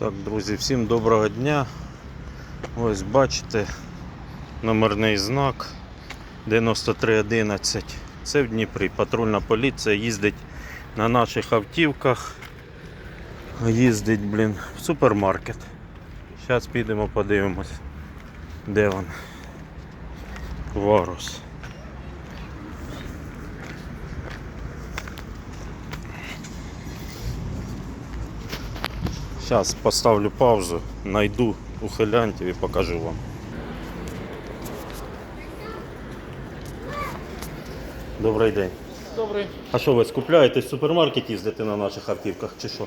Так, друзі, всім доброго дня. Ось бачите номерний знак 9311. Це в Дніпрі. Патрульна поліція їздить на наших автівках. Їздить, блін, в супермаркет. Зараз підемо подивимось, де він. Варус. Зараз поставлю паузу, найду ухилянтів і покажу вам. Добрий день. Добрий. А що ви скупляєтесь в супермаркет їздите на наших автівках чи що?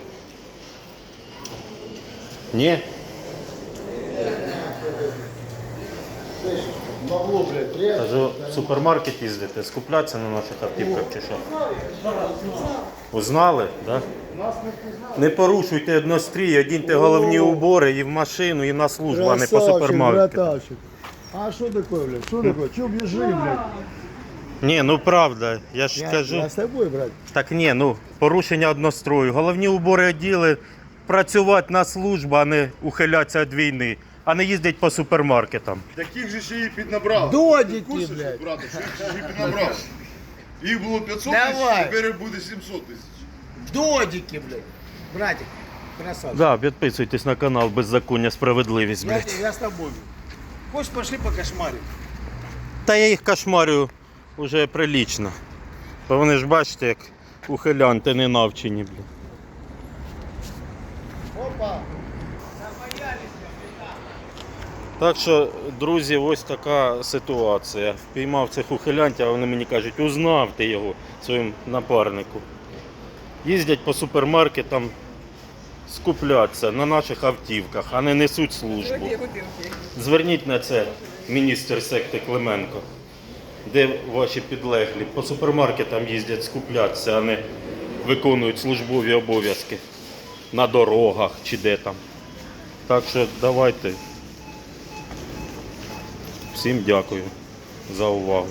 Ні? Бабло, блядь, треба. Кажу, в супермаркет їздите, скуплятися на наших автівках чи що? Узнали? Да? Не порушуйте однострій, одіньте головні убори і в машину, і на службу, а не по Красавчик, супермаркету. братавчик. А что такое, блядь? Что такое? Че бежим, блядь? Ні, ну правда, я ж Я, кажу. я с тобой, брат. Так ні, ну порушення однострою. Головні убори оділи працювати на службу, а не ухилятися від війни, а не їздять по супермаркетам. Таких же ще її піднабрав. Додики, Курсиш, блядь. брате, що їх ще піднабрав. Їх було 500 Давай. тисяч, тепер буде 700 тисяч. Додики, блядь. Братик, красавчик. Да, підписуйтесь на канал Беззаконня Справедливість, Я, блядь. я с тобой. Хочешь, пошли по кошмаре? Та я їх кошмарю вже прилічно. Бо вони ж бачите, як ухилянти не навчені, блядь. Опа. Так що, друзі, ось така ситуація. Впіймав цих ухилянтів, а вони мені кажуть, узнав ти його своїм напарнику. Їздять по супермаркетам скуплятися на наших автівках, а не несуть службу. Зверніть на це міністр секти Клименко. Де ваші підлеглі? По супермаркетам їздять скуплятися, а не виконують службові обов'язки на дорогах чи де там. Так що давайте. Всім дякую за увагу.